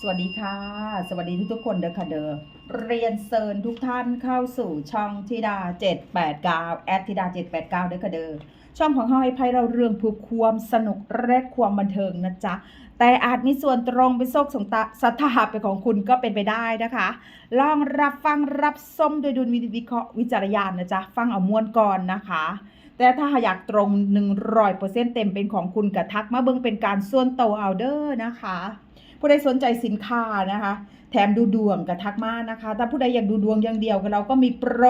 สวัสดีค่ะ สวัสดีทุกทุกๆคนเด้อค่ะเด้อเรียนเซิญทุกท่านเข้าสู่ช่องธิดา 789แอดธิดา 789เด้อค่ะเด้อช่องของเฮาให้ภัยเราเรื่องผู้ความสนุกและความบันเทิงนะจ๊ะ แต่อาจมีส่วนตรงเป็นโซกสงตาสัทธาเป็นของคุณก็เป็นไปได้นะคะ ลองรับฟังรับส้มโดยดุลวิเคราะห์วิจารณญาณนะจ๊ะ ฟังเอามวนก่อนนะคะ แต่ถ้าอยากตรง 100%เต็มเป็นของคุณกะทักมาเบิ่งเป็นการส่วนโตเอาเด้อนะคะ ผู้ใดสนใจสินค้านะคะ แถมดูดวงกับทักมานะคะ ถ้าผู้ใดอยากดูดวงอย่างเดียวก็เราก็มีโปร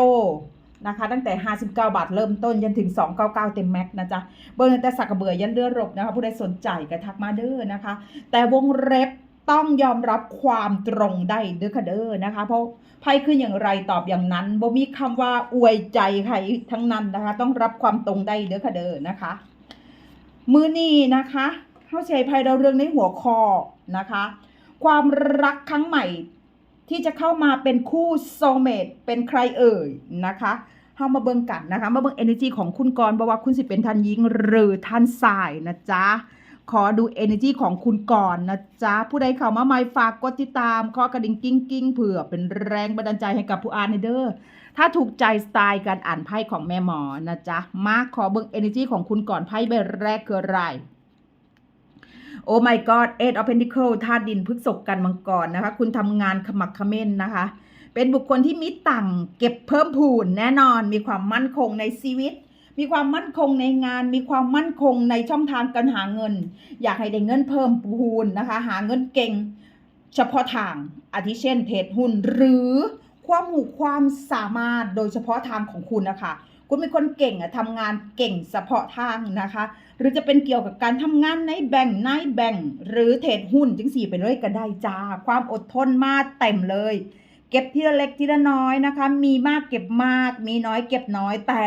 นะคะ ตั้งแต่ 59 บาทเริ่มต้นยันถึง 299 เต็มแม็กซ์นะจ๊ะเบอร์ตั้งแต่สักกระเบือยันเลือดรบนะคะ ผู้ใดสนใจก็ทักมาเด้อนะคะ แต่วงเล็บต้องยอมรับความตรงได้เด้อค่ะเด้อนะคะ เพราะไพ่ขึ้นอย่างไรตอบอย่างนั้นบ่มีคำว่าอวยใจใครทั้งนั้นนะคะ ต้องรับความตรงได้เด้อค่ะเด้อนะคะ มือนี้นะคะ เข้าใจภัยเราเรื่องในหัวข้อนะคะ ความรักครั้งใหม่ที่จะเข้ามาเป็นคู่โซเมตเป็นใครเอ่ยนะคะเข้ามาเบิ่งกันนะคะ มาเบิ่ง energy ของคุณกรบอกว่าคุณสิเป็นท่านหญิงหรือท่านสายนะจ๊ะ ขอดู energy ของคุณก่อนนะจ๊ะ ผู้ใดเข้ามาใหม่ฝากกดติดตามข้อกระดิ่งกิ้งกิ้งเผื่อเป็นแรงบันดาลใจให้กับผู้อ่านในเด้อถ้าถูกใจสไตล์การอ่านไพ่ของแม่หมอนะจ๊ะ มาขอเบิ่ง energy ของคุณก่อนไพ่ใบแรกคืออะไร โอ้ my god eight of pentacle ธาตุดินพฤกษกกันมังกรนะคะ คุณทำงานขมักขม้นนะคะ เป็นบุคคลที่มีตังค์เก็บเพิ่มพูนแน่นอน มีความมั่นคงในชีวิต มีความมั่นคงในงาน มีความมั่นคงในช่องทางการหาเงิน อยากให้ได้เงินเพิ่มพูนนะคะ หาเงินเก่ง เฉพาะทาง อาทิเช่นเทรดหุ้นหรือความหูความสามารถโดยเฉพาะทางของคุณนะคะ คุณเป็นคนเก่งอะทำงานเก่งเฉพาะทางนะคะ หรือจะเป็นเกี่ยวกับการทำงานในแบ่งในแบ่ง หรือเทรดหุ้นจึงสี่ไปเลยก็ได้จ้า ความอดทนมาเต็มเลย เก็บทีละเล็กทีละน้อยนะคะ มีมากเก็บมาก มีน้อยเก็บน้อยแต่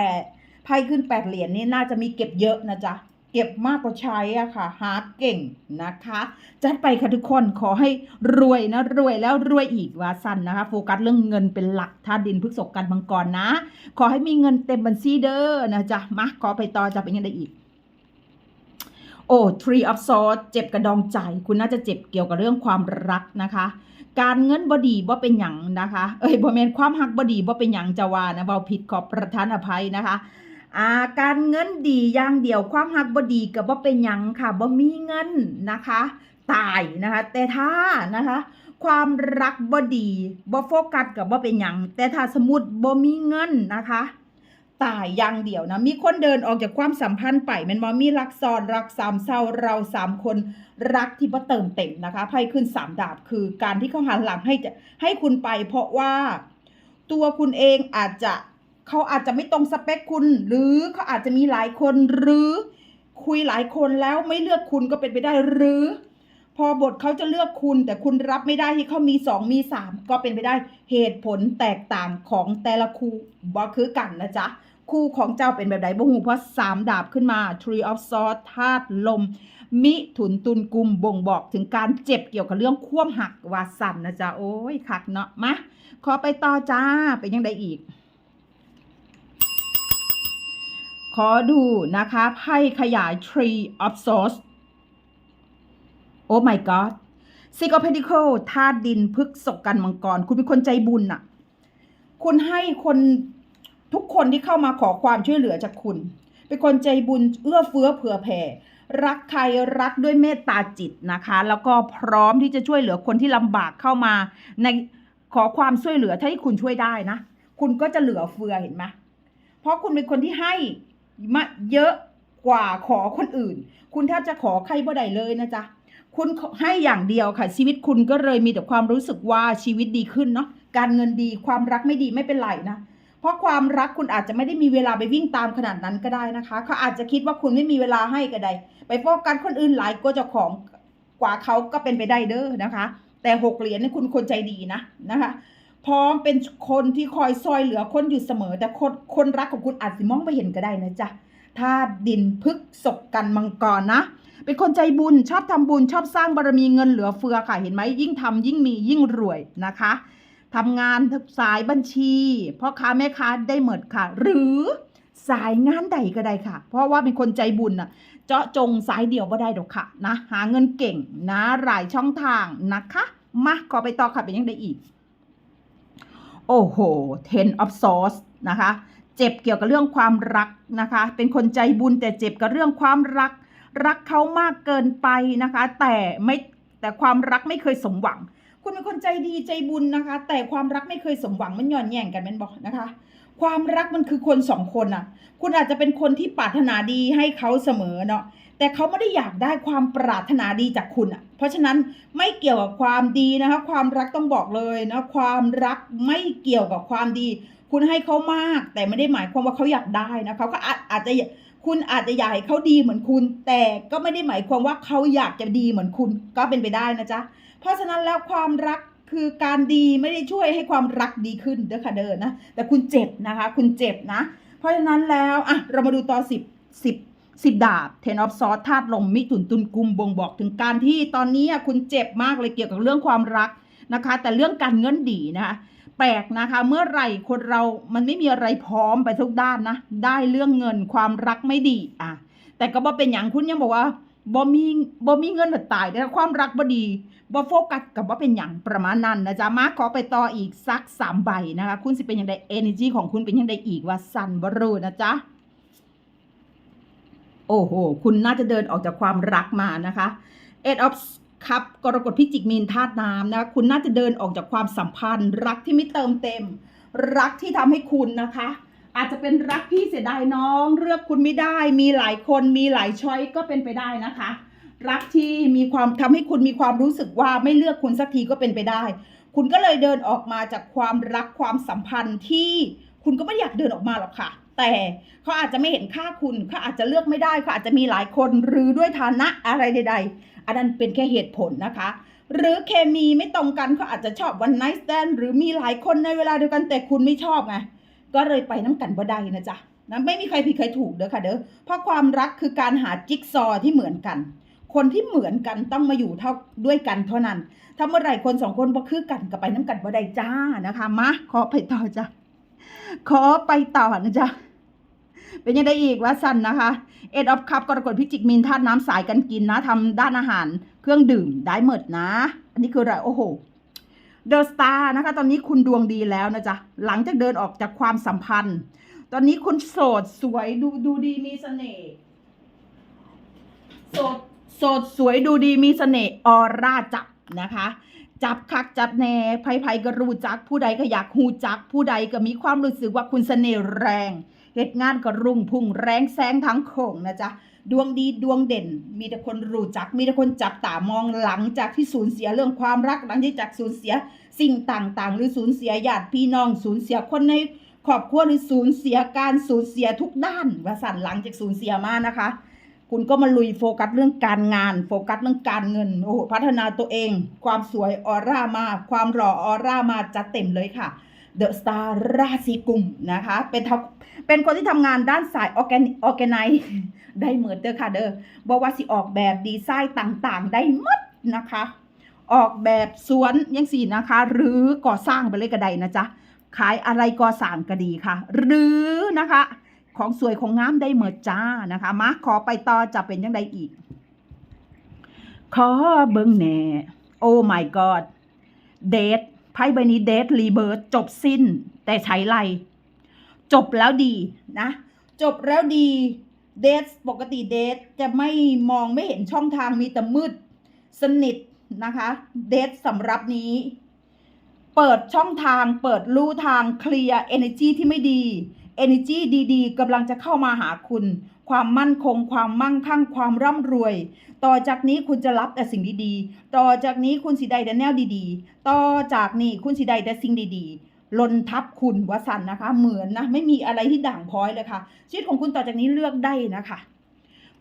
ไพ่ขึ้นแปดเหรียญนี่น่าจะมีเก็บเยอะนะจ๊ะ เก็บมากกว่าใช้อะค่ะ หาเก่งนะคะ จัดไปค่ะทุกคนขอให้รวยนะ รวยแล้วรวยอีกว่าสั้นนะคะ โฟกัสเรื่องเงินเป็นหลักถ้าดินพฤกษกันมังกรนะ ขอให้มีเงินเต็มบัญชีเด้อนะจ๊ะมาขอไปต่อจะเป็นยังไงอีกโอ้ Tree of Swords เจ็บกระดองใจ คุณน่าจะเจ็บเกี่ยวกับเรื่องความรักนะคะ การเงินบดีบ่เป็นหยังนะคะ เอ้ยบ่แมนความหักบดีบ่เป็นหยังจะว่านะเว้าผิดขอประทานอภัยนะคะ อ่าการเงินดีอย่างเดียวความหักบดีก็บ่เป็นหยังค่ะบ่มีเงินนะคะ ตายนะคะแต่ถ้านะคะ ความรักบ่ดีบ่โฟกัสกับบ่เป็นหยังแต่ถ้าสมมุติบ่มีเงินนะคะตายอย่างเดียวนะมีคนเดินออกจากความสัมพันธ์ไปมันบ่มีรักซ้อนรักสามเศร้าเราสามคนรักที่บ่เติมเต็มนะคะไพ่ขึ้นสามดาบคือการที่เขาหันหลังให้จะให้คุณไป เพราะว่าตัวคุณเองอาจจะ เขาอาจจะไม่ตรงสเปคคุณ หรือเขาอาจจะมีหลายคนหรือคุยหลายคนแล้วไม่เลือกคุณก็เป็นไปได้หรือ พอบทเขาจะเลือกคุณ แต่คุณรับไม่ได้ที่เขามีสองมีสามก็เป็นไปได้เหตุผลแตกต่างของแต่ละคู่บ่คือกันนะจ๊ะคู่ของเจ้าเป็นแบบไหนบ่หูเพราะสามดาบขึ้นมา Tree of Swords ธาตุลม มิถุนตุนกุมบ่งบอกถึงการเจ็บเกี่ยวกับเรื่องคว่ำหักวาสันนะจ๊ะ โอ้ยคักเนาะมาขอไปต่อจ้าเป็นยังไงอีก ขอดูนะคะไพ่ขยาย Tree of Swords โอ้ my god Six of Pentacles ธาตุดินพฤกษกกันมังกร คุณเป็นคนใจบุญน่ะคุณให้คนทุกคนที่เข้ามาขอความช่วยเหลือจากคุณ เป็นคนใจบุญเอื้อเฟื้อเผื่อแผ่รักใครรักด้วยเมตตาจิตนะคะ แล้วก็พร้อมที่จะช่วยเหลือคนที่ลำบากเข้ามา ในขอความช่วยเหลือถ้าที่คุณช่วยได้นะ คุณก็จะเหลือเฟือเห็นไหมเพราะคุณเป็นคนที่ให้ มาเยอะกว่าขอคนอื่น คุณแทบจะขอใครบ่ได้เลยนะจ๊ะคุณให้อย่างเดียวค่ะ ชีวิตคุณก็เลยมีแต่ความรู้สึกว่าชีวิตดีขึ้นเนาะการเงินดีความรักไม่ดีไม่เป็นไรนะเพราะความรักคุณอาจจะไม่ได้มีเวลาไปวิ่งตามขนาดนั้นก็ได้นะคะ เขาอาจจะคิดว่าคุณไม่มีเวลาให้ก็ได้ ไปโฟกัสคนอื่นหลายก็เจ้าของกว่าเขาก็เป็นไปได้เด้อนะคะ แต่หกเหรียญนี่คุณคนใจดีนะนะคะ พร้อมเป็นคนที่คอยซอยเหลือคนอยู่เสมอ แต่คนคนรักของคุณอาจจะมองไม่เห็นก็ได้นะจ๊ะธาตุดินพึกศกกันมังกรนะ เป็นคนใจบุญชอบทำบุญชอบสร้างบารมีเงินเหลือเฟือค่ะเห็นไหมยิ่งทำยิ่งมียิ่งรวยนะคะทำงานสายบัญชีพ่อค้าแม่ค้าได้หมดค่ะ หรือสายงานใดก็ได้ค่ะ เพราะว่าเป็นคนใจบุญน่ะเจาะจงสายเดียวก็ได้ดอกค่ะนะหาเงินเก่งนะหลายช่องทางนะคะมาขอไปต่อค่ะเป็นยังได้อีก โอ้โห ten of swords นะคะ เจ็บเกี่ยวกับเรื่องความรักนะคะ เป็นคนใจบุญแต่เจ็บกับเรื่องความรัก รักเขามากเกินไปนะคะ แต่ไม่แต่ความรักไม่เคยสมหวัง คุณเป็นคนใจดีใจบุญนะคะ แต่ความรักไม่เคยสมหวังมันหย่อนแย่งกันแมันบอกนะคะ ความรักมันคือคนสองคนน่ะ คุณอาจจะเป็นคนที่ปรารถนาดีให้เขาเสมอเนาะ แต่เขาไม่ได้อยากได้ความปรารถนาดีจากคุณอะ เพราะฉะนั้นไม่เกี่ยวกับความดีนะคะ ความรักต้องบอกเลยนะความรักไม่เกี่ยวกับความดี คุณให้เขามาก แต่ไม่ได้หมายความว่าเขาอยากได้นะเขาก็อาจจะคุณอาจจะอยากให้เขาดีเหมือนคุณ แต่ก็ไม่ได้หมายความว่าเขาอยากจะดีเหมือนคุณก็เป็นไปได้นะจ๊ะเพราะฉะนั้นแล้วความรักคือการดีไม่ได้ช่วยให้ความรักดีขึ้นเด้อค่ะเด้อนะแต่คุณเจ็บนะคะ คุณเจ็บนะ เพราะฉะนั้นแล้วอะเรามาดูต่อสิบสิบ สิบดาบเทนอฟซอสธาตุลมมิถุนตุลกุมบ่งบอกถึงการที่ตอนนี้คุณเจ็บมากเลยเกี่ยวกับเรื่องความรักนะคะ แต่เรื่องการเงินดีนะคะแปลกนะคะเมื่อไหร่คนเรามันไม่มีอะไรพร้อมไปทุกด้านนะ ได้เรื่องเงินความรักไม่ดีอะแต่ก็บ่เป็นอย่างคุณยังบอกว่าบ่มีบ่มีเงินตายแต่ความรักบ่ดีบ่โฟกัสกับว่าเป็นอย่างประมาณนั้นนะจ๊ะมาขอไปต่ออีกสักสามใบนะคะ คุณสิเป็นอยังไง energy ของคุณเป็นอยังไงอีกว่าสันบรูนะจ๊ะ โอ้โห คุณน่าจะเดินออกจากความรักมานะคะ Eight of Cup กรกฎพิจิกมีนธาตุน้ำนะคุณน่าจะเดินออกจากความสัมพันธ์ รักที่ไม่เติมเต็ม รักที่ทำให้คุณนะคะ อาจจะเป็นรักพี่เสียดายน้อง เลือกคุณไม่ได้ มีหลายคนมีหลายช้อยก็เป็นไปได้นะคะ รักที่มีความทำให้คุณมีความรู้สึกว่าไม่เลือกคุณสักทีก็เป็นไปได้ คุณก็เลยเดินออกมาจากความรักความสัมพันธ์ที่คุณก็ไม่อยากเดินออกมาหรอกค่ะ แต่เขาอาจจะไม่เห็นค่าคุณเขาอาจจะเลือกไม่ได้เขาอาจจะมีหลายคนหรือด้วยฐานะอะไรใด ๆ อันนั้นเป็นแค่เหตุผลนะคะ หรือเคมีไม่ตรงกันเขาอาจจะชอบวันไนท์แ n d หรือมีหลายคนในเวลาเดียวกันแต่คุณไม่ชอบไงก็เลยไปน้ำกันบ่ได้นะจ๊ะนะไม่มีใครผิดใครถูกเด้อค่ะเด้อเพราะความรักคือการหาจิ๊กซอว์ที่เหมือนกัน คนที่เหมือนกันต้องมาอยู่เท่าด้วยกันเท่านั้น ถ้าเมื่อไหร่คนสองคนบ่คือกันก็ไปน้ำกันบ่ได้จ้านะคะมาขอไปต่อจ้ะขอไปต่อนะจ๊ะ เป็นยังไงอีกว่าสั้นนะคะเอ็ดออฟคัพกรกฎพิจิกมินธาตุน้ำสายกันกินนะทำด้านอาหารเครื่องดื่มได้หมดนะ อันนี้คืออะไรโอ้โหเดอะสตาร์นะคะ ตอนนี้คุณดวงดีแล้วนะจ๊ะ หลังจากเดินออกจากความสัมพันธ์ ตอนนี้คุณโสดสวยดูดูดีมีเสน่ห์โสดโสดสวยดูดีมีเสน่ห์ออร่าจับนะคะ จับคักจับแน่ไผๆก็รู้จัก ผู้ใดก็อยากหูจัก ผู้ใดก็มีความรู้สึกว่าคุณเสน่ห์แรง เหตุงานก็รุ่งพุ่งแรงแซงทั้งโขงนะจ๊ะดวงดีดวงเด่น มีแต่คนรู้จัก มีแต่คนจับตามองหลังจากที่สูญเสียเรื่องความรักหลังจากสูญเสียสิ่งต่างๆ หรือสูญเสียญาติพี่น้องสูญเสียคนในครอบครัวหรือสูญเสียการสูญเสียทุกด้านว่าสั่นหลังจากสูญเสียมานะคะ คุณก็มาลุยโฟกัสเรื่องการงาน โฟกัสเรื่องการเงินโอ้โหพัฒนาตัวเอง ความสวยออร่ามา ความหล่อออร่ามาจัดเต็มเลยค่ะ เดอะสตาร์ราศีกุมนะคะ เป็นทำเป็นคนที่ทำงานด้านสายออแกนออแกไนได้เหมือนเด้อค่ะเด้อบอกว่าสิออกแบบดีไซน์ต่างๆ ได้หมดนะคะ ออกแบบสวนยังสี่นะคะ หรือก่อสร้างไปเลยก็ได้นะจ๊ะ ขายอะไรก่อสร้างก็ดีค่ะ หรือนะคะ ของสวยของงามได้เหมือนจ้านะคะมาขอไปต่อจะเป็นยังไงอีก ขอเบิ้งแหน่โอ้ my god เดท พ่ใบนี้เดทรีเบิร์จบสิ้น แต่ใช้ไร จบแล้วดีนะ จบแล้วดีเดทปกติเดทจะไม่มองไม่เห็นช่องทางมีแต่มืด สนิทนะคะเดทสำหรับนี้ เปิดช่องทางเปิดลู่ทางเคลียร์ energy ที่ไม่ดี energy ดีๆกำลังจะเข้ามาหาคุณ ความมั่นคง ความมั่งคั่ง ความร่ำรวย ต่อจากนี้คุณจะรับแต่สิ่งดีๆ ต่อจากนี้คุณสิได้แต่แนวดีๆ ต่อจากนี้คุณสิได้แต่สิ่งดีๆ ลนทับคุณวสันนะคะ เหมือนนะ ไม่มีอะไรที่ด่างพร้อยเลยค่ะ ชีวิตของคุณต่อจากนี้เลือกได้นะคะ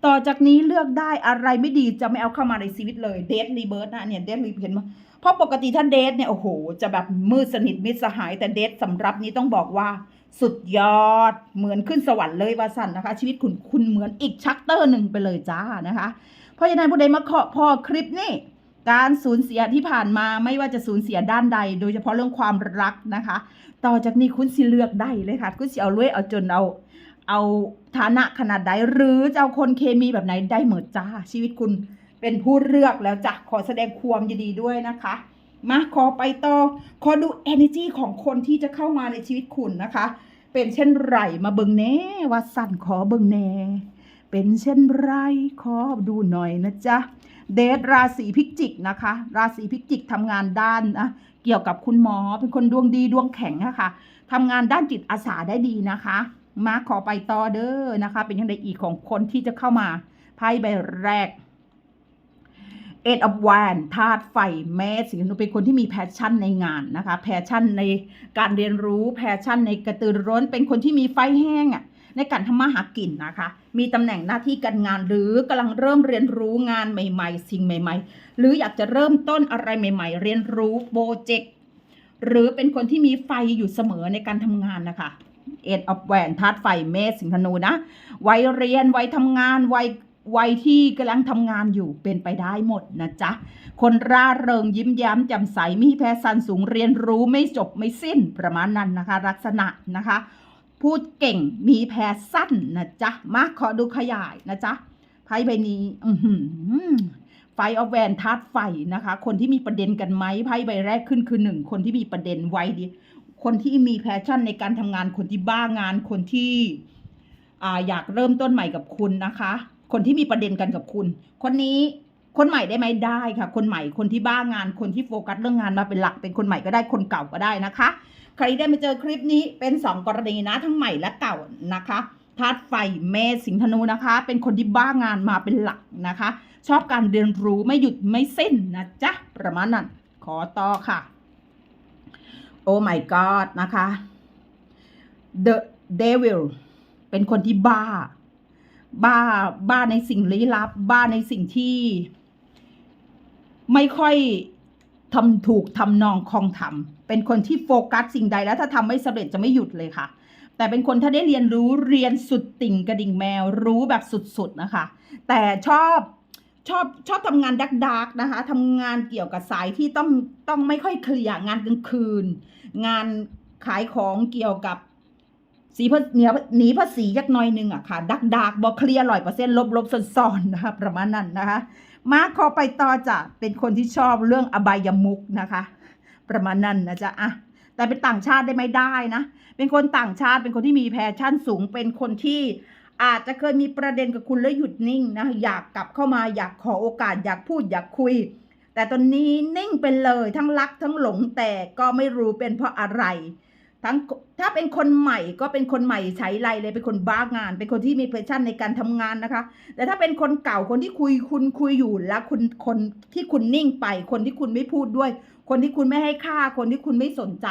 ต่อจากนี้เลือกได้อะไรไม่ดีจะไม่เอาเข้ามาในชีวิตเลยเดทรีเบิร์ตนะเนี่ยเดทรีเห็นไหมเพราะปกติถ้าเดทเนี่ยโอ้โห จะแบบมืดสนิทมิตรสหายแต่เดทสำหรับนี้ต้องบอกว่า สุดยอดเหมือนขึ้นสวรรค์เลยวาสันนะคะ ชีวิตคุณคุณเหมือนอีกชักเตอร์หนึ่งไปเลยจ้านะคะ เพราะฉะนั้นผู้ใดมาเคาะพอคลิปนี่การสูญเสียที่ผ่านมาไม่ว่าจะสูญเสียด้านใด โดยเฉพาะเรื่องความรักนะคะ ต่อจากนี้คุณสิเลือกได้เลยค่ะคุณสิเอารวยเอาจนเอาเอาฐานะขนาดใดหรือจะเอาคนเคมีแบบไหนได้เหมือนจ้าชีวิตคุณเป็นผู้เลือกแล้วจ้ะขอแสดงความยินดีด้วยนะคะ มาขอไปต่อ ขอดู energy ของคนที่จะเข้ามาในชีวิตคุณนะคะ เป็นเช่นไรมาเบิงแน่ว่าสั่นขอเบิงแน่ เป็นเช่นไรขอดูหน่อยนะจ๊ะ เดทราศีพิจิกนะคะ ราศีพิจิกทำงานด้านนะเกี่ยวกับคุณหมอเป็นคนดวงดีดวงแข็งอะคะทำงานด้านจิตอาสาได้ดีนะคะมาขอไปต่อเด้อนะคะ เป็นยังไงอีกของคนที่จะเข้ามาไพ่ใบแรก เอ็ดอัพวานธาตุไฟแม่สิงห์เป็นคนที่มีแพชชั่นในงานนะคะ แพชชั่นในการเรียนรู้แพชชั่นในกระตือร้น เป็นคนที่มีไฟแห้งอะในการทำมาหากินนะคะ มีตำแหน่งหน้าที่การงานหรือกำลังเริ่มเรียนรู้งานใหม่ ๆ สิ่งใหม่ ๆ หรืออยากจะเริ่มต้นอะไรใหม่ ๆ เรียนรู้โปรเจกต์หรือเป็นคนที่มีไฟอยู่เสมอในการทำงานนะคะเอ็ดออฟแวนธาตุไฟเมษสิงห์ธนูนะวัยเรียนวัยทำงานวัย วัยที่กำลังทำงานอยู่เป็นไปได้หมดนะจ๊ะ คนร่าเริงยิ้มแย้มแจ่มใสมีแพชชั่นสูงเรียนรู้ไม่จบไม่สิ้นประมาณนั้นนะคะ ลักษณะนะคะ พูดเก่งมีแพชชั่นนะจ๊ะ มาขอดูขยายนะจ๊ะไพ่ใบนี้อืไฟออฟแวนธาตุไฟนะคะ คนที่มีประเด็นกันไหมไพ่ใบแรกขึ้นคือหนึ่งคนที่มีประเด็นไว้ดีคนที่มีแพชชั่นในการทำงานคนที่บ้างานคนที่ออยากเริ่มต้นใหม่กับคุณนะคะ คนที่มีประเด็นกันกับคุณ คนนี้คนใหม่ได้ไหมได้ค่ะ คนใหม่คนที่บ้างานคนที่โฟกัสเรื่องงานมาเป็นหลักเป็นคนใหม่ก็ได้คนเก่าก็ได้นะคะ ใครได้มาเจอคลิปนี้เป็นสองกรณีนะทั้งใหม่และเก่านะคะธาตุไฟเมษสิงธนูนะคะ เป็นคนที่บ้างานมาเป็นหลักนะคะ ชอบการเรียนรู้ไม่หยุดไม่สิ้นนะจ๊ะประมาณนั้นขอต่อค่ะ โอ้ my god นะคะ The Devil เป็นคนที่บ้า บ้าบ้าในสิ่งลี้ลับ บ้าในสิ่งที่ ไม่ค่อยทำถูกทำนองคองทำเป็นคนที่โฟกัสสิ่งใดแล้วถ้าทำไม่สำเร็จจะไม่หยุดเลยค่ะ แต่เป็นคนถ้าได้เรียนรู้เรียนสุดติ่งกระดิ่งแมวรู้แบบสุดๆนะคะ แต่ชอบชอบชอบทำงานดักดักนะคะทำงานเกี่ยวกับสายที่ต้องต้องไม่ค่อยเคลียร์งานกลางคืน งานขายของเกี่ยวกับ สีภาหนีหนีภาษียักน้อยหนึงอะค่ะ ดักดักบอเคลียร์ร้อยเปอร์เซ็นต์ลบลบซ่อนๆนะคะประมาณนั้นนะคะ มาขอไปต่อจ้ะเป็นคนที่ชอบเรื่องอบายมุกนะคะ ประมาณนั้นนะจ๊ะอะแต่เป็นต่างชาติได้ไหมได้นะ เป็นคนต่างชาติเป็นคนที่มีแพชชั่นสูง เป็นคนที่อาจจะเคยมีประเด็นกับคุณแล้วหยุดนิ่งนะ อยากกลับเข้ามาอยากขอโอกาส อยากพูดอยากคุย แต่ตอนนี้นิ่งเป็นเลยทั้งรักทั้งหลงแต่ก็ไม่รู้เป็นเพราะอะไร ทั้งถ้าเป็นคนใหม่ก็เป็นคนใหม่ใช้ไรเลยเป็นคนบ้างาน เป็นคนที่มีแพชชั่นในการทำงานนะคะ แต่ถ้าเป็นคนเก่าคนที่คุยคุณคุยอยู่แล้วคุณคนที่คุณนิ่งไป คนที่คุณไม่พูดด้วย คนที่คุณไม่ให้ค่าคนที่คุณไม่สนใจ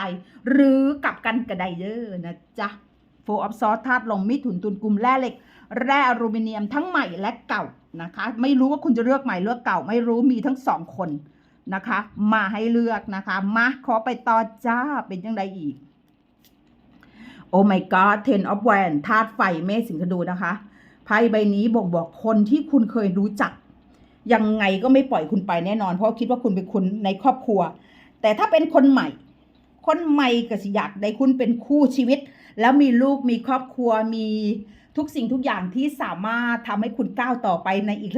หรือกลับกันกระไดเดอร์นะจ๊ะโฟอัพซอสธาตุลมมิถุนตุนกลุ่มแร่เหล็ก แร่อลูมิเนียมทั้งใหม่และเก่านะคะ ไม่รู้ว่าคุณจะเลือกใหม่เลือกเก่า ไม่รู้มีทั้งสองคนนะคะ มาให้เลือกนะคะ มาขอไปต่อจ้าเป็นยังไงอีก โอ้ my god ten of w a n ธาตุไฟเมษสิงห์ธนูนะคะไพ่ใบนี้บ่งบอกคนที่คุณเคยรู้จัก ยังไงก็ไม่ปล่อยคุณไปแน่นอน เพราะคิดว่าคุณเป็นคนในครอบครัว แต่ถ้าเป็นคนใหม่ คนใหม่ก็สิอยากได้คุณเป็นคู่ชีวิต แล้วมีลูกมีครอบครัวมีทุกสิ่งทุกอย่างที่สามารถทำให้คุณก้าวต่อไปในอีก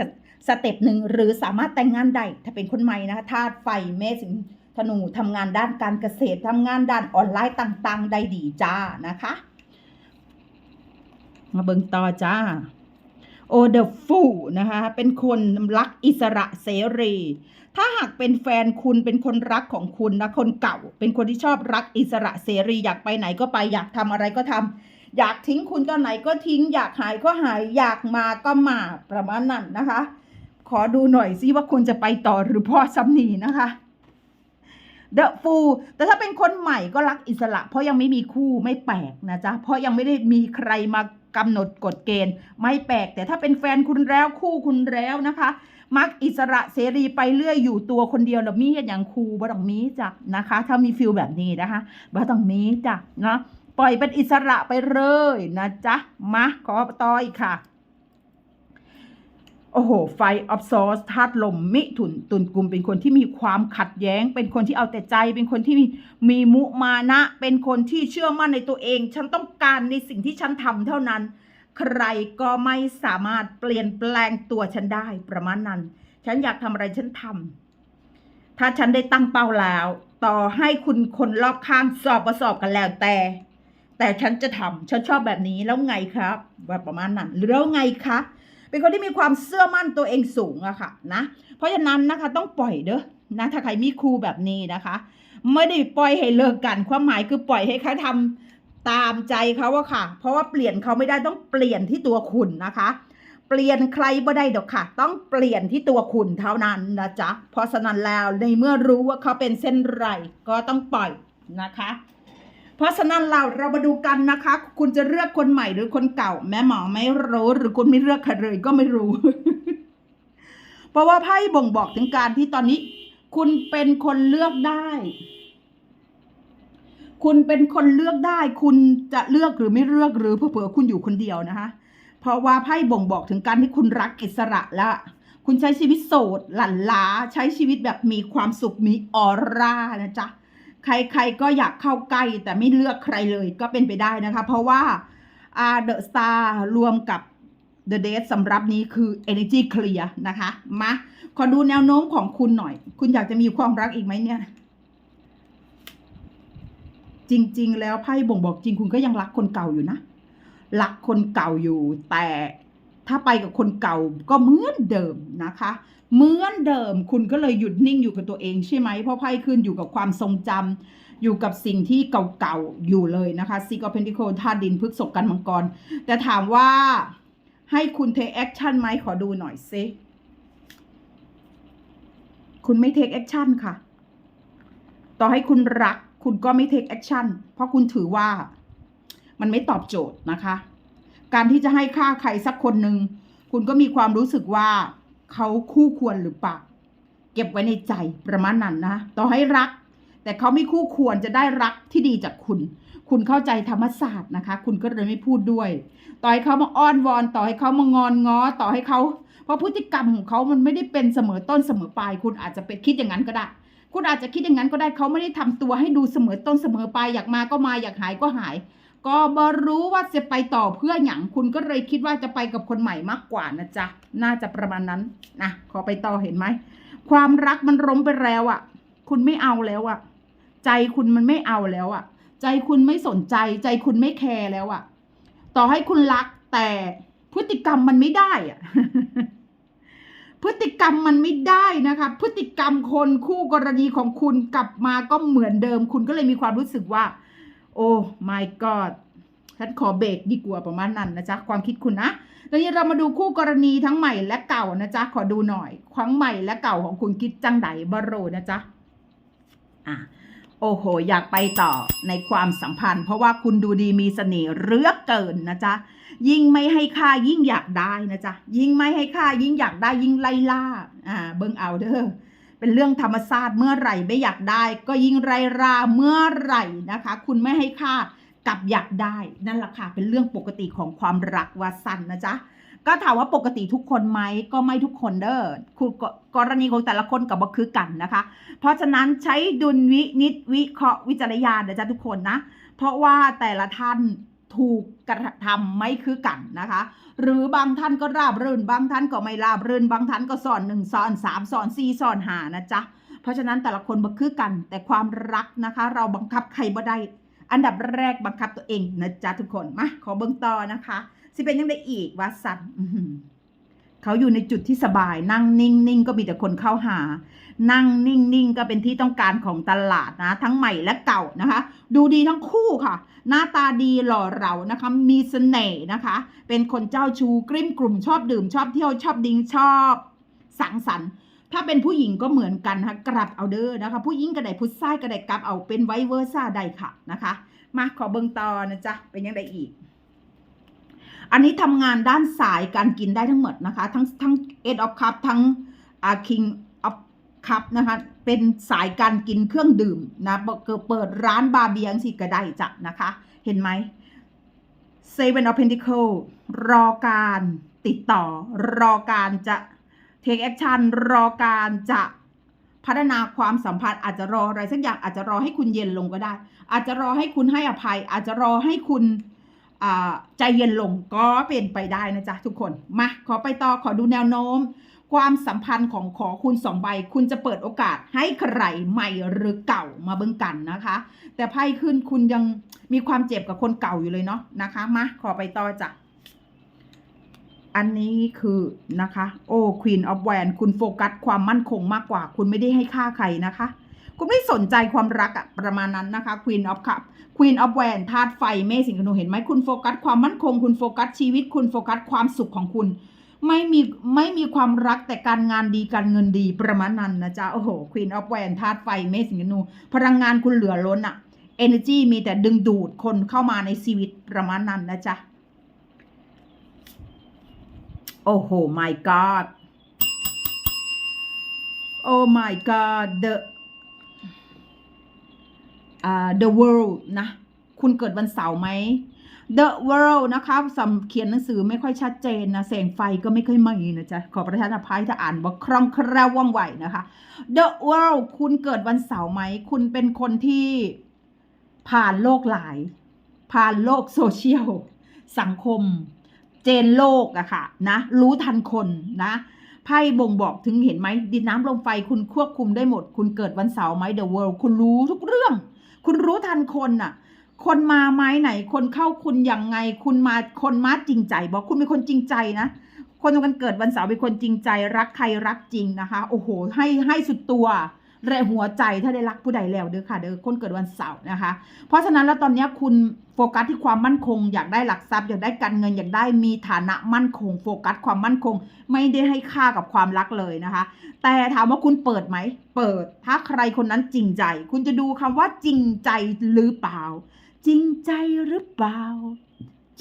สเต็ปหนึ่งหรือสามารถแต่งงานได้ถ้าเป็นคนใหม่นะคะธาตุไฟเมษสิงห์ ธนูทำงานด้านการเกษตรทำงานด้านออนไลน์ต่างๆ ได้ดีจ้านะคะ มาเบิ่งต่อจ้าโอเดอฟูนะคะ เป็นคนรักอิสระเสรี ถ้าหากเป็นแฟนคุณเป็นคนรักของคุณนะคนเก่า เป็นคนที่ชอบรักอิสระเสรี อยากไปไหนก็ไป อยากทำอะไรก็ทำอยากทิ้งคุณตอนไหนก็ทิ้ง อยากหายก็หาย อยากมาก็มาประมาณนั้นนะคะ ขอดูหน่อยซิว่าคุณจะไปต่อหรือพ่อซ้ำนีนะคะ เดอะฟูแต่ถ้าเป็นคนใหม่ก็รักอิสระ เพราะยังไม่มีคู่ไม่แปลกนะจ๊ะ เพราะยังไม่ได้มีใครมากำหนดกฎเกณฑ์ ไม่แปลก แต่ถ้าเป็นแฟนคุณแล้วคู่คุณแล้วนะคะ มักอิสระเสรีไปเรื่อยอยู่ตัวคนเดียวแล้วมีเฮ็ดอย่างครูบ่ต้องมีจ้ะนะคะ ถ้ามีฟิลแบบนี้นะคะบ่ต้องมีจ้ะเนาะปล่อยเป็นอิสระไปเลยนะจ๊ะมาขอต่ออีกค่ะ โอ้โห ไฟออฟซอสธาตุลมมิถุนตุนกลุ่มเป็นคนที่มีความขัดแย้ง เป็นคนที่เอาแต่ใจ เป็นคนที่มีมีมุมานะ เป็นคนที่เชื่อมั่นในตัวเอง ฉันต้องการในสิ่งที่ฉันทำเท่านั้น ใครก็ไม่สามารถเปลี่ยนแปลงตัวฉันได้ประมาณนั้น ฉันอยากทำอะไรฉันทำถ้าฉันได้ตั้งเป้าแล้ว ต่อให้คุณคนรอบข้างสอบประสอบกันแล้วแต่ แต่ฉันจะทำฉันชอบแบบนี้แล้วไงครับแบบประมาณนั้นแล้วไงคะ เป็นคนที่มีความเชื่อมั่นตัวเองสูงอะค่ะนะ เพราะฉะนั้นนะคะต้องปล่อยเด้อนะถ้าใครมีครูแบบนี้นะคะ ไม่ได้ปล่อยให้เลิกกัน ความหมายคือปล่อยให้เขาทำตามใจเขาอะค่ะ เพราะว่าเปลี่ยนเขาไม่ได้ต้องเปลี่ยนที่ตัวคุณนะคะ เปลี่ยนใครบ่ได้ดอกค่ะ ต้องเปลี่ยนที่ตัวคุณเท่านั้นนะจ๊ะเพราะฉะนั้นแล้วในเมื่อรู้ว่าเขาเป็นเส้นไรก็ต้องปล่อยนะคะ เพราะฉะนั้นเราเรามาดูกันนะคะ คุณจะเลือกคนใหม่หรือคนเก่า แม่หมอไม่รู้หรือคุณไม่เลือกใครเลยก็ไม่รู้ เพราะว่าไพ่บ่งบอกถึงการที่ตอนนี้ คุณเป็นคนเลือกได้ คุณเป็นคนเลือกได้ คุณจะเลือกหรือไม่เลือกหรือเผื่อคุณอยู่คนเดียวนะคะ เพราะว่าไพ่บ่งบอกถึงการที่คุณรักอิสระและคุณใช้ชีวิตโสดหลั่นล้าใช้ชีวิตแบบมีความสุขมีออร่านะจ๊ะ ใครๆก็อยากเข้าใกล้แต่ไม่เลือกใครเลยก็เป็นไปได้นะคะ เพราะว่าอาเดอะสตาร์รวมกับ The Date สำหรับนี้คือ Energy Clear นะคะ มาขอดูแนวโน้มของคุณหน่อย คุณอยากจะมีความรักอีกไหมเนี่ย จริง ๆ แล้วไพ่บ่งบอกจริงคุณก็ยังรักคนเก่าอยู่นะ รักคนเก่าอยู่ แต่ถ้าไปกับคนเก่าก็เหมือนเดิมนะคะ เหมือนเดิมคุณก็เลยหยุดนิ่งอยู่กับตัวเองใช่ไหมเพราะไพ่ขึ้นอยู่กับความทรงจำอยู่กับสิ่งที่เก่าๆอยู่เลยนะคะซีกอเพนติโคธาตุดินพฤกษกกันมังกร แต่ถามว่าให้คุณเทคแอคชั่นไหมขอดูหน่อยซิคุณไม่เทคแอคชั่นค่ะ ต่อให้คุณรัก คุณก็ไม่เทคแอคชั่นเพราะคุณถือว่ามันไม่ตอบโจทย์นะคะ การที่จะให้ค่าใครสักคนหนึ่งคุณก็มีความรู้สึกว่า เขาคู่ควรหรือเปล่าเก็บไว้ในใจประมาณนั้นนะ ต่อให้รัก แต่เขาไม่คู่ควรจะได้รักที่ดีจากคุณ คุณเข้าใจธรรมศาสตร์นะคะ คุณก็เลยไม่พูดด้วย ต่อให้เขามาอ้อนวอน ต่อให้เขามางอนง้อ ต่อให้เขา เพราะพฤติกรรมของเขามันไม่ได้เป็นเสมอต้นเสมอปลาย คุณอาจจะเป็นคิดอย่างนั้นก็ได้ คุณอาจจะคิดอย่างนั้นก็ได้ เขาไม่ได้ทำตัวให้ดูเสมอต้นเสมอปลาย อยากมาก็มา อยากหายก็หาย ก็บรู้ว่าจะไปต่อเพื่อหยังคุณก็เลยคิดว่าจะไปกับคนใหม่มากกว่านะจ๊ะ น่าจะประมาณนั้นนะขอไปต่อเห็นไหม ความรักมันล้มไปแล้วอะ่ะ คุณไม่เอาแล้วอะ่ะ ใจคุณมันไม่เอาแล้วอะ่ะ ใจคุณไม่สนใจ ใจคุณไม่แคร์แล้วอะ่ะ ต่อให้คุณรักแต่พฤติกรรมมันไม่ได้อะพฤติกรรมมันไม่ได้นะคะ พฤติกรรมคนคู่กรณีของคุณกลับมาก็เหมือนเดิม คุณก็เลยมีความรู้สึกว่า อ้ my god ฉันขอเบรกดีกว่าประมาณนั้นนะจ๊ะความคิดคุณนะแล้วนี้เรามาดูคู่กรณีทั้งใหม่และเก่านะจ๊ะขอดูหน่อยทั้งใหม่และเก่าของคุณคิดจังไดบโรนะจ๊ะอะโอ้โห อยากไปต่อในความสัมพันธ์ เพราะว่าคุณดูดีมีเสน่ห์เรือเกินนะจ๊ะ ยิ่งไม่ให้ค่ายิ่งอยากได้นะจ๊ะ ยิ่งไม่ให้ค่ายิ่งอยากได้ยิ่งไล่ล่า อ่า เบิ่งเอาเด้อ เป็นเรื่องธรรมชาติเมื่อไหร่ไม่อยากได้ ก็ยิ่งไรราเมื่อไหร่นะคะ คุณไม่ให้ค่ากับอยากได้นั่นแหละค่ะเป็นเรื่องปกติของความรักวาสันนะจ๊ะก็ถามว่าปกติทุกคนไหมก็ไม่ทุกคนเด้อคือกรณีของแต่ละคนกับบ่คือกันนะคะ เพราะฉะนั้นใช้ดุลวินิจวิเคราะห์วิจารณญาณนะจ๊ะทุกคนนะ เพราะว่าแต่ละท่าน ถูกกระทำไม่คือกันนะคะ หรือบางท่านก็ราบรื่น บางท่านก็ไม่ราบรื่น บางท่านก็สอนหนึ่งสอนสามสอนสี่สอนหานะจ๊ะ เพราะฉะนั้นแต่ละคนบ่คือกัน แต่ความรักนะคะ เราบังคับใครบ่ได้ อันดับแรกบังคับตัวเองนะจ๊ะทุกคน มาขอเบิ่งต่อนะคะ สิเป็นยังไงอีกว่าสัน เขาอยู่ในจุดที่สบาย นั่งนิ่งๆก็มีแต่คนเข้าหา นั่งนิ่งๆก็เป็นที่ต้องการของตลาดนะ ทั้งใหม่และเก่านะคะ ดูดีทั้งคู่ค่ะ หน้าตาดีหล่อเหลานะคะ มีเสน่ห์นะคะ เป็นคนเจ้าชู้กริ้มกลุ่มชอบดื่มชอบเที่ยวชอบดิ้งชอบสังสรรค์ถ้าเป็นผู้หญิงก็เหมือนกันนะคะกลับเอาเด้อนะคะ ผู้หญิงก็ได้ผู้ชายก็ได้กลับเอาเป็นไวเวอร์ซ่าได้ค่ะนะคะ มาขอเบิงต่อนะจ๊ะเป็นยังไงอีก อันนี้ทำงานด้านสายการกินได้ทั้งหมดนะคะ ทั้งทั้งเอ็ดออฟคัพทั้งอาคิงออฟคัพนะคะ เป็นสายการกินเครื่องดื่มนะเกิดเปิดร้านบาร์เบียงสิก็ได้จ้ะนะคะ เห็นไหม Seven of Pentacles รอการติดต่อ รอการจะ take action รอการจะพัฒนาความสัมพันธ์อาจจะรออะไรสักอย่างอาจจะรอให้คุณเย็นลงก็ได้ อาจจะรอให้คุณให้อภัย อาจจะรอให้คุณ ใจเย็นลงก็เป็นไปได้นะจ๊ะทุกคน มาขอไปต่อขอดูแนวโน้ม ความสัมพันธ์ของขอคุณสองใบ คุณจะเปิดโอกาสให้ใครใหม่หรือเก่ามาเบิ่งกันนะคะ แต่ไพ่ขึ้นคุณยังมีความเจ็บกับคนเก่าอยู่เลยเนาะนะคะมาขอไปต่อจ้ะอันนี้คือนะคะ โอ้ Queen of w a n คุณโฟกัสความมั่นคงมากกว่า คุณไม่ได้ให้ค่าใครนะคะ คุณไม่สนใจความรักอะประมาณนั้นนะคะ Queen of Cup Queen of w a n ธาตุไฟเมษสิงห์ธนูเห็นไหมคุณโฟกัสความมั่นคง คุณโฟกัสชีวิต คุณโฟกัสความสุขของคุณ ไม่มีไม่มีความรักแต่การงานดีการเงินดีประมาณนั้นนะจ๊ะโอ้โห Queen of w a n ธาตุไฟเมษสิงห์ธนูพลังงานคุณเหลือล้นอะ energy มีแต่ดึงดูดคนเข้ามาในชีวิตประมาณนั้นนะจ๊ะโอ้โห my god โอ้ my god the the world นะ คุณเกิดวันเสาร์ไหม the world นะคะสำเขียนหนังสือไม่ค่อยชัดเจนนะแสงไฟก็ไม่ค่อยมีนะจ๊ะ ขอประทานอภัยถ้าอ่านว่าคล่องแคล่วว่องไวนะคะ the world คุณเกิดวันเสาร์ไหม คุณเป็นคนที่ผ่านโลกหลาย ผ่านโลกโซเชียล สังคม เจนโลกอะค่ะนะ รู้ทันคนนะไพ่บ่งบอกถึงเห็นไหมดินน้ำลมไฟคุณควบคุมได้หมด คุณเกิดวันเสาร์ไหม The World คุณรู้ทุกเรื่อง คุณรู้ทันคนน่ะ คนมาไม้ไหน คนเข้าคุณยังไง คุณมาคนมาจริงใจ บอกคุณเป็นคนจริงใจนะ คนวันเกิดวันเสาร์เป็นคนจริงใจ รักใครรักจริงนะคะ โอ้โห ให้ให้สุดตัว และหัวใจถ้าได้รักผู้ใดแล้วเด้อค่ะเด้อคนเกิดวันเสาร์นะคะ เพราะฉะนั้นแล้วตอนนี้คุณโฟกัสที่ความมั่นคง อยากได้หลักทรัพย์อยากได้การเงินอยากได้มีฐานะมั่นคง โฟกัสความมั่นคง ไม่ได้ให้ค่ากับความรักเลยนะคะ แต่ถามว่าคุณเปิดไหม เปิดถ้าใครคนนั้นจริงใจ คุณจะดูคำว่าจริงใจหรือเปล่า จริงใจหรือเปล่า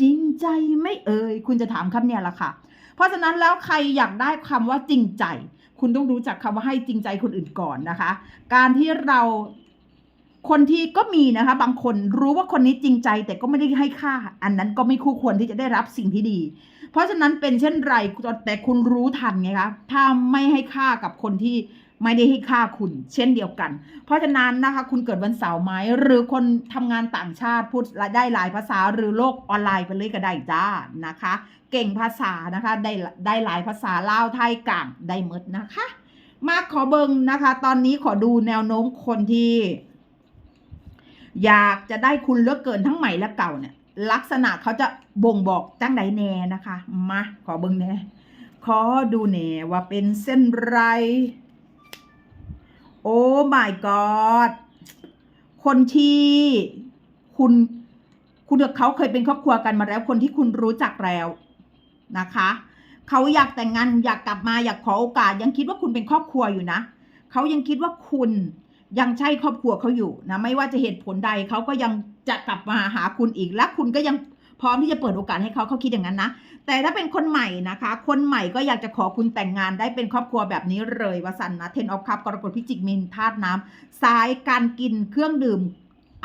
จริงใจไม่เอ่ยคุณจะถามคำเนี้ยละค่ะ เพราะฉะนั้นแล้วใครอยากได้คำว่าจริงใจ คุณต้องรู้จักคำว่าให้จริงใจคนอื่นก่อนนะคะ การที่เราคนที่ก็มีนะคะ บางคนรู้ว่าคนนี้จริงใจ แต่ก็ไม่ได้ให้ค่า อันนั้นก็ไม่คู่ควรที่จะได้รับสิ่งที่ดี เพราะฉะนั้นเป็นเช่นไรแต่คุณรู้ทันไงคะถ้าไม่ให้ค่ากับคนที่ ไม่ได้ให้ค่าคุณ เช่นเดียวกัน เพราะฉะนั้นนะคะคุณเกิดวันเสาร์ไหมหรือคนทำงานต่างชาติพูดได้หลายภาษาหรือโลกออนไลน์ไปเลยก็ได้จ้านะคะ เก่งภาษานะคะได้ได้หลายภาษาลาวไทยกลางได้หมดนะคะ มาขอเบิงนะคะ ตอนนี้ขอดูแนวโน้มคนที่ อยากจะได้คุณเลือกเกินทั้งใหม่และเก่าเนี่ย ลักษณะเขาจะบ่งบอกจังไดแน่นะคะ มาขอเบิงแน่ขอดูแน่ว่าเป็นเส้นไร อ้ my god คนที่คุณคุณกับเขาเคยเป็นครอบครัวกันมาแล้ว คนที่คุณรู้จักแล้วนะคะเขาอยากแต่งงานอยากกลับมาอยากขอโอกาส ยังคิดว่าคุณเป็นครอบครัวอยู่นะเขายังคิดว่าคุณยังใช่ครอบครัวเขาอยู่นะไม่ว่าจะเหตุผลใดเขาก็ยังจะกลับมาหาคุณอีกและคุณก็ยังพร้อมที่จะเปิดโอกาสให้เขาเขาคิดอย่างนั้นนะ แต่ถ้าเป็นคนใหม่นะคะ คนใหม่ก็อยากจะขอคุณแต่งงานได้เป็นครอบครัวแบบนี้เลยวสันนะเทนออฟคัพกรกฎพิจิกมินธาตุน้ำสายการกินเครื่องดื่ม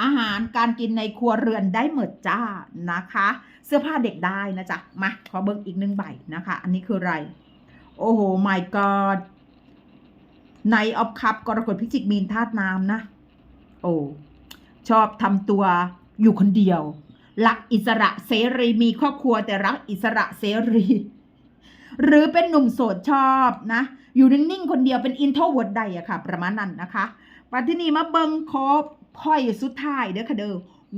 อาหารการกินในครัวเรือนได้หมดจ้านะคะ เสื้อผ้าเด็กได้นะจ๊ะมาขอเบิ้งอีกหนึ่งใบนะคะ อันนี้คืออะไรโอ้โห my god ในออฟคัพกรกฎพิจิกมีนธาตุน้ำนะ โอ้ ชอบทำตัวอยู่คนเดียว รักอิสระเสรีมีครอบครัวแต่รักอิสระเสรี หรือเป็นหนุ่มโสดชอบนะ อยู่นิ่งๆคนเดียวเป็นอินโทรเวิร์ดใดอะค่ะ ประมาณนั้นนะคะปัจจุบันมาเบิงขอพ่อยสุดท้ายเด้อค่ะเด้อ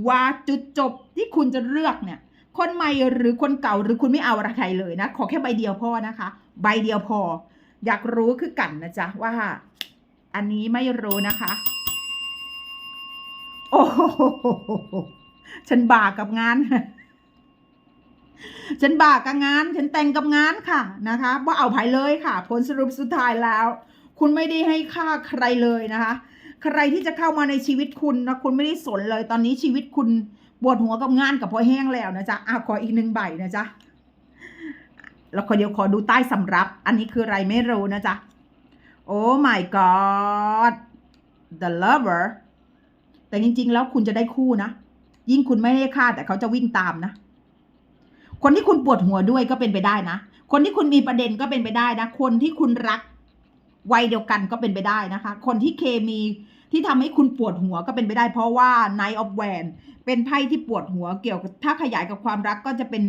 ว่าจุดจบที่คุณจะเลือกเนี่ย คนใหม่หรือคนเก่าหรือคุณไม่เอาอะไรเลยนะ ขอแค่ใบเดียวพอนะคะ ใบเดียวพอ อยากรู้คือกันนะจ๊ะว่า อันนี้ไม่รู้นะคะ โอ้โห ฉันบากับงาน ฉันบากับงาน ฉันแต่งกับงานค่ะนะคะว่าเอาไผเลยค่ะ ผลสรุปสุดท้ายแล้ว คุณไม่ได้ให้ค่าใครเลยนะคะ ใครที่จะเข้ามาในชีวิตคุณนะคุณไม่ได้สนเลย ตอนนี้ชีวิตคุณปวดหัวกับงานกับพอแห้งแล้วนะจ๊ะอะขออีกหนึ่งใบนะจ๊ะแล้วขอเดี๋ยวขอดูใต้สำรับ อันนี้คืออะไรไม่รู้นะจ๊ะ โอ้ my god the lover แต่จริง ๆ แล้วคุณจะได้คู่นะ ยิ่งคุณไม่ให้ค่าแต่เขาจะวิ่งตามนะ คนที่คุณปวดหัวด้วยก็เป็นไปได้นะ คนที่คุณมีประเด็นก็เป็นไปได้นะ คนที่คุณรักวัยเดียวกันก็เป็นไปได้นะคะ คนที่เคมีที่ทำให้คุณปวดหัวก็เป็นไปได้ เพราะว่า Night of w a n เป็นไพ่ที่ปวดหัวเกี่ยวกับถ้าขยายกับความรักก็จะเป็น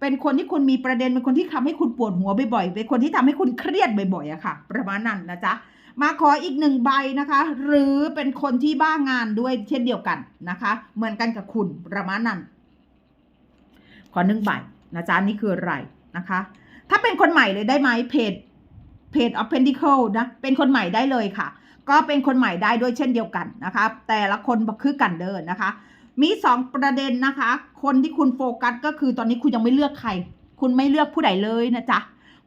เป็นคนที่คุณมีประเด็นเป็นคนที่ทำให้คุณปวดหัวบ่อยๆเป็นคนที่ทำให้คุณเครียดบ่อยๆอะค่ะ ประมาณนั้นนะจ๊ะ มาขออีกหนึ่งใบนะคะ หรือเป็นคนที่บ้างานด้วยเช่นเดียวกันนะคะ เหมือนกันกับคุณประมาณนั้น ขอหนึ่งใบนะจ๊ะนี่คืออะไรนะคะ ถ้าเป็นคนใหม่เลยได้ไหมเพจเพจ of Pentacle นะเป็นคนใหม่ได้เลยค่ะ ก็เป็นคนใหม่ได้ด้วยเช่นเดียวกันนะคะ แต่ละคนบอกคือกันเดินนะคะ มีสองประเด็นนะคะ คนที่คุณโฟกัสก็คือตอนนี้คุณยังไม่เลือกใคร คุณไม่เลือกผู้ใดเลยนะจ๊ะ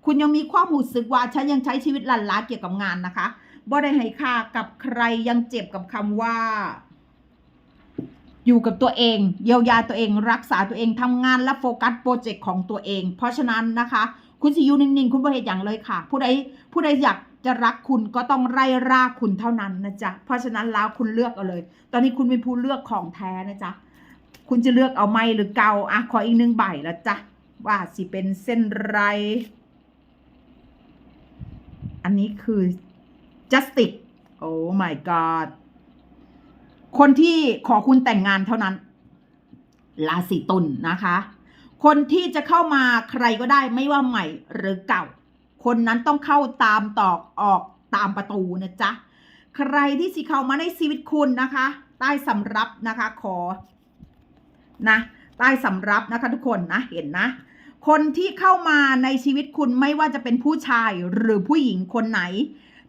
คุณยังมีความหูสึกว่าฉันยังใช้ชีวิตลันล้าเกี่ยวกับงานนะคะบ่ได้ให้ค่ากับใครยังเจ็บกับคำว่า อยู่กับตัวเอง เยียวยาตัวเอง รักษาตัวเองทำงานและโฟกัสโปรเจกต์ของตัวเอง เพราะฉะนั้นนะคะ คุณสิยูนิ่งๆ คุณบ่เหตุอย่างเลยค่ะ ผู้ใดผู้ใดอยากจะรักคุณก็ต้องไล่ร่าคุณเท่านั้นนะจ๊ะ เพราะฉะนั้นแล้วคุณเลือกเอาเลย ตอนนี้คุณเป็นผู้เลือกของแท้นะจ๊ะ คุณจะเลือกเอาไม่หรือเกาอะขออีกหนึ่งใบละจ๊ะ ว่าสิเป็นเส้นไร อันนี้คือ justice โอ้ my god คนที่ขอคุณแต่งงานเท่านั้นราศีตุลนะคะ คนที่จะเข้ามาใครก็ได้ไม่ว่าใหม่หรือเก่า คนนั้นต้องเข้าตามตอกออกตามประตูนะจ๊ะ ใครที่สิเข้ามาในชีวิตคุณนะคะ ใต้สำรับนะคะขอนะใต้สำรับนะคะทุกคนนะเห็นนะ คนที่เข้ามาในชีวิตคุณไม่ว่าจะเป็นผู้ชายหรือผู้หญิงคนไหน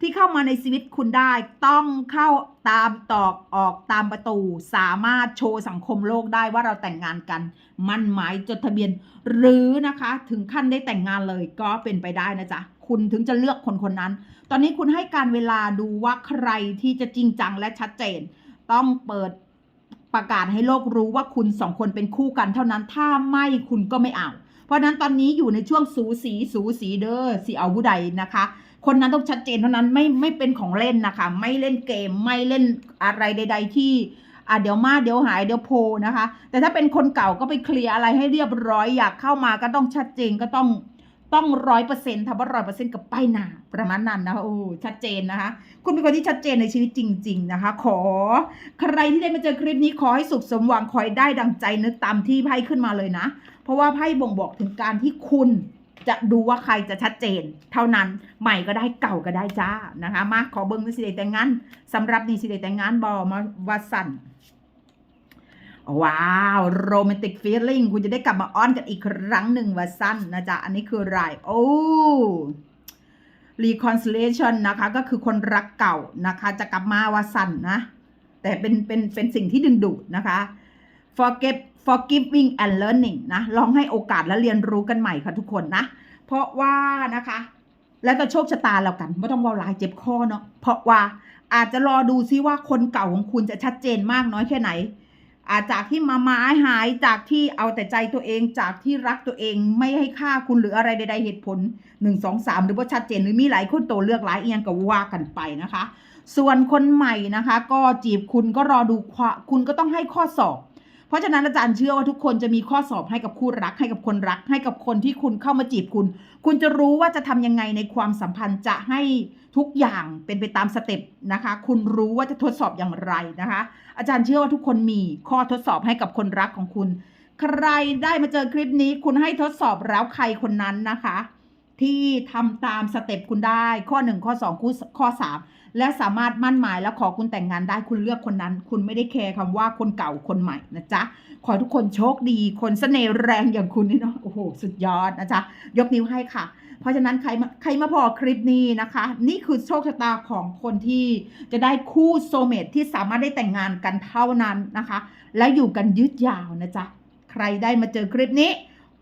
ที่เข้ามาในชีวิตคุณได้ต้องเข้าตามตอกออกตามประตู สามารถโชว์สังคมโลกได้ว่าเราแต่งงานกัน มันหมายจดทะเบียน หรือนะคะถึงขั้นได้แต่งงานเลยก็เป็นไปได้นะจ๊ะคุณถึงจะเลือกคนคนนั้น ตอนนี้คุณให้การเวลาดูว่าใครที่จะจริงจังและชัดเจน ต้องเปิดประกาศให้โลกรู้ว่าคุณสองคนเป็นคู่กันเท่านั้นถ้าไม่คุณก็ไม่เอา เพราะนั้นตอนนี้อยู่ในช่วงสูสีสูสีเด้อสีเอาผู้ใดนะคะ คนนั้นต้องชัดเจนเท่านั้นไม่ไม่เป็นของเล่นนะคะ ไม่เล่นเกมไม่เล่นอะไรใด ๆ ที่อะเดี๋ยวมาเดี๋ยวหายเดี๋ยวโพนะคะ แต่ถ้าเป็นคนเก่าก็ไปเคลียร์อะไรให้เรียบร้อยอยากเข้ามาก็ต้องชัดเจนก็ต้องต้องร้อยเปอร์เซ็นต์ถ้าว่าร้อยเปอร์เซ็นต์กับป้ายหนาประมาณนั้นนะคะโอ้ชัดเจนนะคะ คุณเป็นคนที่ชัดเจนในชีวิตจริง ๆ นะคะ ขอใครที่ได้มาเจอคลิปนี้ขอให้สุขสมหวังขอให้ได้ดังใจนึกตามที่ไพ่ขึ้นมาเลยนะ เพราะว่าไพ่บ่งบอกถึงการที่คุณจะดูว่าใครจะชัดเจน เท่านั้นใหม่ก็ได้เก่าก็ได้จ้านะคะ มาขอเบิ้งในสิเดแต่งงานสำหรับนี่สิเดแต่งงานบอมาวัดสันว้าวโรแมนติกฟีลลิ่งคุณจะได้กลับมาอ้อนกันอีกครั้งหนึ่งวัดสั้นนะจ๊ะ อันนี้คืออะไรโอ้ reconciliation นะคะ ก็คือคนรักเก่านะคะ จะกลับมาวัดสันนะ แต่เป็นเป็นเป็นสิ่งที่ดึงดูดนะคะ forgive forgiving and learning นะ ลองให้โอกาสและเรียนรู้กันใหม่ค่ะทุกคนนะ เพราะว่านะคะ แล้วแต่โชคชะตาเรากันไม่ต้องว่าลายเจ็บคอเนาะ เพราะว่าอาจจะรอดูซิว่าคนเก่าของคุณจะชัดเจนมากน้อยแค่ไหน อาจากที่มาไม้หายจากที่เอาแต่ใจตัวเองจากที่รักตัวเองไม่ให้ค่าคุณหรืออะไรใด ๆ เหตุผล1 2 3หรือว่าชัดเจนหรือมีหลายคนโตเลือกหลายเอียงก็ว่ากันไปนะคะ ส่วนคนใหม่นะคะ ก็จีบคุณก็รอดูควคุณก็ต้องให้ข้อสอบ เพราะฉะนั้นอาจารย์เชื่อว่าทุกคนจะมีข้อสอบให้กับคู่รัก ให้กับคนรัก ให้กับคนที่คุณเข้ามาจีบคุณ คุณจะรู้ว่าจะทำยังไงในความสัมพันธ์จะให้ทุกอย่างเป็นไปตามสเต็ปนะคะ คุณรู้ว่าจะทดสอบอย่างไรนะคะ อาจารย์เชื่อว่าทุกคนมีข้อทดสอบให้กับคนรักของคุณ ใครได้มาเจอคลิปนี้ คุณให้ทดสอบแล้วใครคนนั้นนะคะ ที่ทำตามสเต็ปคุณได้ ข้อ 1 ข้อ 2 ข้อข้อ3 และสามารถมั่นหมายแล้วขอคุณแต่งงานได้คุณเลือกคนนั้น คุณไม่ได้แคร์คำว่าคนเก่าคนใหม่นะจ๊ะ ขอทุกคนโชคดี คนเสน่ห์แรงอย่างคุณนี่เนาะโอ้โหสุดยอดนะจ๊ะ ยกนิ้วให้ค่ะ เพราะฉะนั้นใครมาใครมาพอคลิปนี้นะคะ นี่คือโชคชะตาของคนที่จะได้คู่โซเมตที่สามารถได้แต่งงานกันเท่านั้นนะคะ และอยู่กันยืดยาวนะจ๊ะ ใครได้มาเจอคลิปนี้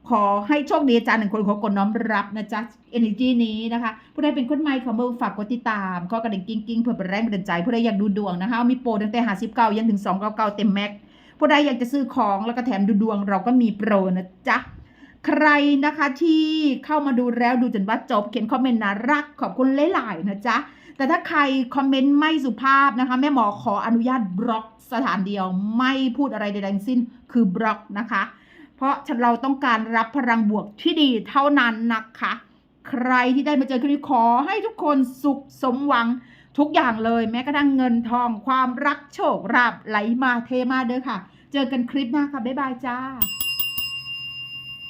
ขอให้โชคดีอาจารย์หนึ่งคนขอกดน้อมรับนะจ๊ะ energy นี้นะคะ ผู้ใดเป็นคนใหม่ขอเบอร์ฝากกดติดตามข้อกระดิ่งกิ้งกิ้งเพื่อเป็นแรงบันดาลใจ ผู้ใดอยากดูดวงนะคะ มีโปรตั้งแต่หาสิบเก้ายันถึงสองเก้าเก้าเต็มแม็ก ผู้ใดอยากจะซื้อของแล้วก็แถมดูดวงเราก็มีโปรนะจ๊ะ ใครนะคะที่เข้ามาดูแล้วดูจนว่าจบเขียนคอมเมนต์น่ารักขอบคุณหลายๆนะจ๊ะ แต่ถ้าใครคอมเมนต์ไม่สุภาพนะคะแม่หมอขออนุญาตบล็อกสถานเดียว ไม่พูดอะไรใดๆสิ้นคือบล็อกนะคะ ราะเราต้องการรับพลังบวกที่ดีเท่านั้นนะคะ ใครที่ได้มาเจอคลิปนี้ขอให้ทุกคนสุขสมหวังทุกอย่างเลย แม้กระทั่งเงินทองความรักโชคราบไหลมาเทมาเด้อค่ะ เจอกันคลิปหน้าค่ะ บ๊ายบายจ้า